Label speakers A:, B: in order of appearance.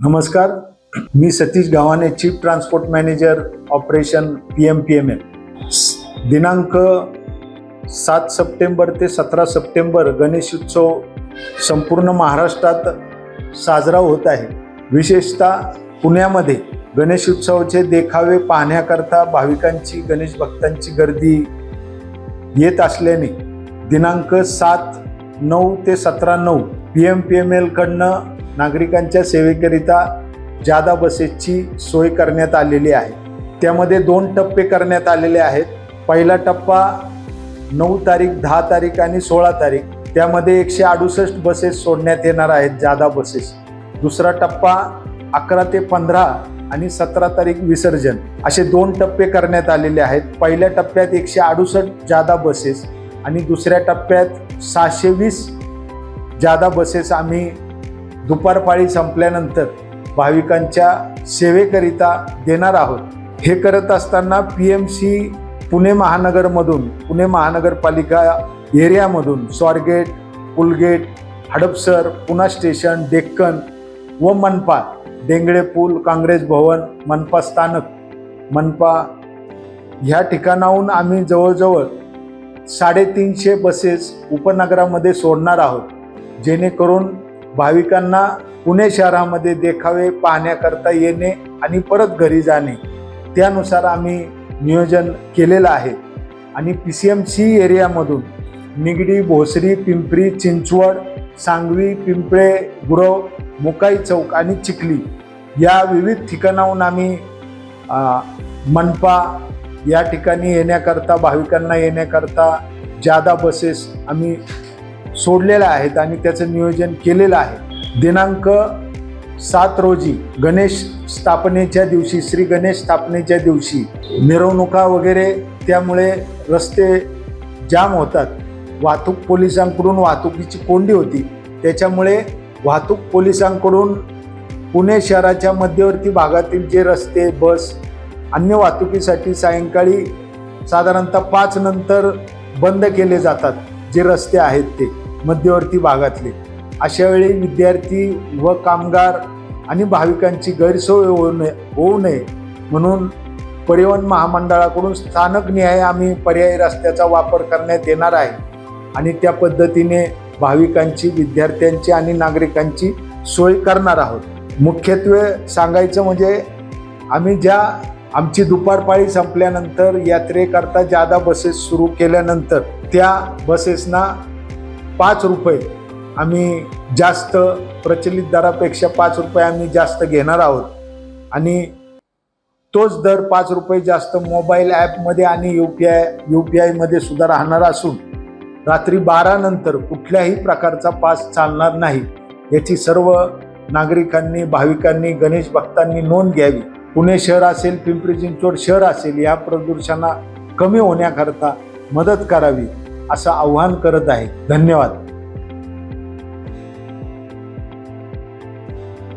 A: नमस्कार. मी Satish Gawane chief transport manager operation P M P M L दिनांक सात September ते सतरा सप्टेंबर गणेश उत्सव संपूर्ण महाराष्ट्रात साजरा होत आहे. विशेषतः पुण्यामध्ये गणेश उत्सवाचे देखावे पाहण्याकरता भाविकांची गणेश भक्तांची गर्दी येत असल्याने दिनांक सात नऊ ते सतरा नऊ पी एम पी एम एलकडनं नागरिकांच्या सेवेकरिता जादा बसेसची सोय करण्यात आलेली आहे. त्यामध्ये दोन टप्पे करण्यात आलेले आहेत. पहिला टप्पा नऊ तारीख दहा तारीख आणि सोळा तारीख. त्यामध्ये एकशे अडुसष्ट बसेस सोडण्यात येणार आहेत जादा बसेस. दुसरा टप्पा अकरा ते पंधरा आणि सतरा तारीख विसर्जन. असे दोन टप्पे करण्यात आलेले आहेत. पहिल्या टप्प्यात एकशे अडुसष्ट जादा बसेस आणि दुसऱ्या टप्प्यात सहाशे वीस जादा बसेस आम्ही दुपारपाळी संपल्यानंतर भाविकांच्या सेवेकरिता देणार आहोत. हे करत असताना पी एम सी पुणे महानगरमधून पुणे महानगरपालिका एरियामधून स्वारगेट पुलगेट हडपसर पुणा स्टेशन डेक्कन व मनपा डेंगळे पूल काँग्रेस भवन मनपा स्थानक मनपा ह्या ठिकाणाहून आम्ही जवळजवळ साडेतीनशे बसेस उपनगरामध्ये सोडणार आहोत. जेणेकरून भाविकांना पुणे शहरामध्ये देखावे पाहण्याकरता येणे आणि परत घरी जाणे त्यानुसार आम्ही नियोजन केलेलं आहे. आणि पी सी एम सी एरियामधून निगडी भोसरी पिंपरी चिंचवड सांगवी पिंपळे गुरव मुकाई चौक आणि चिखली या विविध ठिकाणाहून आम्ही मनपा या ठिकाणी येण्याकरता भाविकांना येण्याकरता जादा बसेस आम्ही सोडलेल्या आहेत आणि त्याचं नियोजन केलेलं आहे. दिनांक सात रोजी गणेश स्थापनेच्या दिवशी श्री गणेश स्थापनेच्या दिवशी मिरवणुका वगैरे त्यामुळे रस्ते जाम होतात. वाहतूक पोलिसांकडून वाहतुकीची कोंडी होती. त्याच्यामुळे वाहतूक पोलिसांकडून पुणे शहराच्या मध्यवर्ती भागातील जे रस्ते बस अन्य वाहतुकीसाठी सायंकाळी साधारणतः पाच नंतर बंद केले जातात जे रस्ते आहेत ते. मध्यवर्ती भागातले. अशा वेळी विद्यार्थी व कामगार आणि भाविकांची गैरसोय होऊ नये होऊ नये म्हणून परिवहन महामंडळाकडून स्थानक न्याय आम्ही पर्यायी रस्त्याचा वापर करण्यात येणार आहे आणि त्या पद्धतीने भाविकांची विद्यार्थ्यांची आणि नागरिकांची सोय करणार आहोत. मुख्यत्वे सांगायचं म्हणजे आम्ही ज्या आमची दुपारपाळी संपल्यानंतर यात्रेकरता जादा बसेस सुरू केल्यानंतर त्या बसेसना पाच रुपये आम्ही जास्त प्रचलित दरापेक्षा पाच रुपये आम्ही जास्त घेणार आहोत. आणि तोच दर पाच रुपये जास्त मोबाईल ॲपमध्ये आणि U P I U P आयमध्ये सुद्धा राहणार असून रात्री बारानंतर कुठल्याही प्रकारचा पास चालणार नाही. याची सर्व नागरिकांनी भाविकांनी गणेश भक्तांनी नोंद घ्यावी. पुणे शहर असेल पिंपरी चिंचवड शहर असेल या प्रदूषणा कमी होण्याकरता मदत करावी. असं आव्हान करत आहे. धन्यवाद.